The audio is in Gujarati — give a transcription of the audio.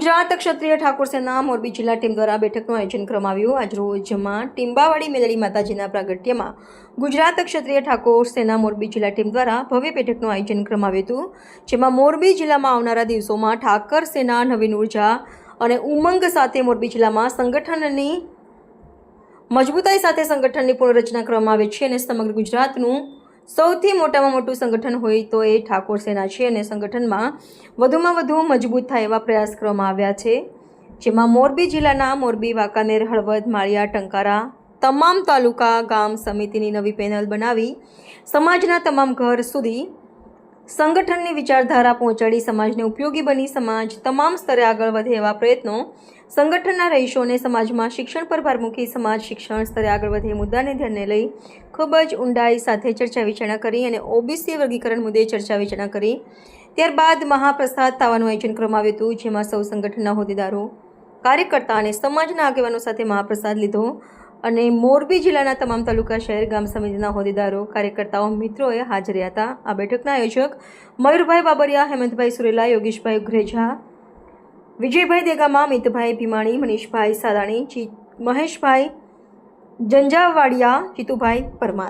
ગુજરાત ક્ષત્રિય ઠાકોર સેના મોરબી જિલ્લા ટીમ દ્વારા બેઠકનું આયોજન કરવામાં આવ્યું આજરોજમાં ટીંબાવાડી મેલડી માતાજીના પ્રાગટ્યમાં ગુજરાત ક્ષત્રિય ઠાકોર સેના મોરબી જિલ્લા ટીમ દ્વારા ભવ્ય બેઠકનું આયોજન કરવામાં આવ્યું હતું, જેમાં મોરબી જિલ્લામાં આવનારા દિવસોમાં ઠાકર સેના, નવીન ઊર્જા અને ઉમંગ સાથે મોરબી જિલ્લામાં સંગઠનની મજબૂતાઈ સાથે સંગઠનની પુનઃરચના કરવામાં આવે છે અને સમગ્ર ગુજરાતનું સૌથી મોટામાં મોટું સંગઠન હોય તો એ ઠાકોર સેના છે અને સંગઠનમાં વધુમાં વધુ મજબૂત થાય એવા પ્રયાસ કરવામાં આવ્યા છે. જેમાં મોરબી જિલ્લાના મોરબી, વાંકાનેર, હળવદ, માળિયા, ટંકારા તમામ તાલુકા, ગામ સમિતિની નવી પેનલ બનાવી સમાજના તમામ ઘર સુધી સંગઠનની વિચારધારા પહોંચાડી સમાજને ઉપયોગી બની સમાજ તમામ સ્તરે આગળ વધે એવા પ્રયત્નો સંગઠનના રહીશોને સમાજમાં શિક્ષણ પર ભાર મૂકી સમાજ શિક્ષણ સ્તરે આગળ વધે મુદ્દાને ધ્યાને લઈ ખૂબ જ ઊંડાઈ સાથે ચર્ચા વિચારણા કરી અને ઓબીસી વર્ગીકરણ મુદ્દે ચર્ચા વિચારણા કરી. ત્યારબાદ મહાપ્રસાદ થવાનું આયોજન કરવામાં આવ્યું હતું, જેમાં સૌ સંગઠનના હોદ્દેદારો, કાર્યકર્તા અને સમાજના આગેવાનો સાથે મહાપ્રસાદ લીધો. અને મોરબી જિલ્લાના તમામ તાલુકા, શહેર, ગામ સમિતિના હોદ્દેદારો, કાર્યકર્તાઓ, મિત્રોએ હાજર રહ્યા હતા. આ બેઠકના આયોજક મયુરભાઈ બાબરિયા, હેમંતભાઈ સુરેલા, યોગેશભાઈ ઉઘરેજા, વિજયભાઈ દેગામા મિતભાઈ ભીમાણી, મનીષભાઈ સાદાણી, ચી, મહેશભાઈ જંજાવાડિયા, જીતુભાઈ પરમાર.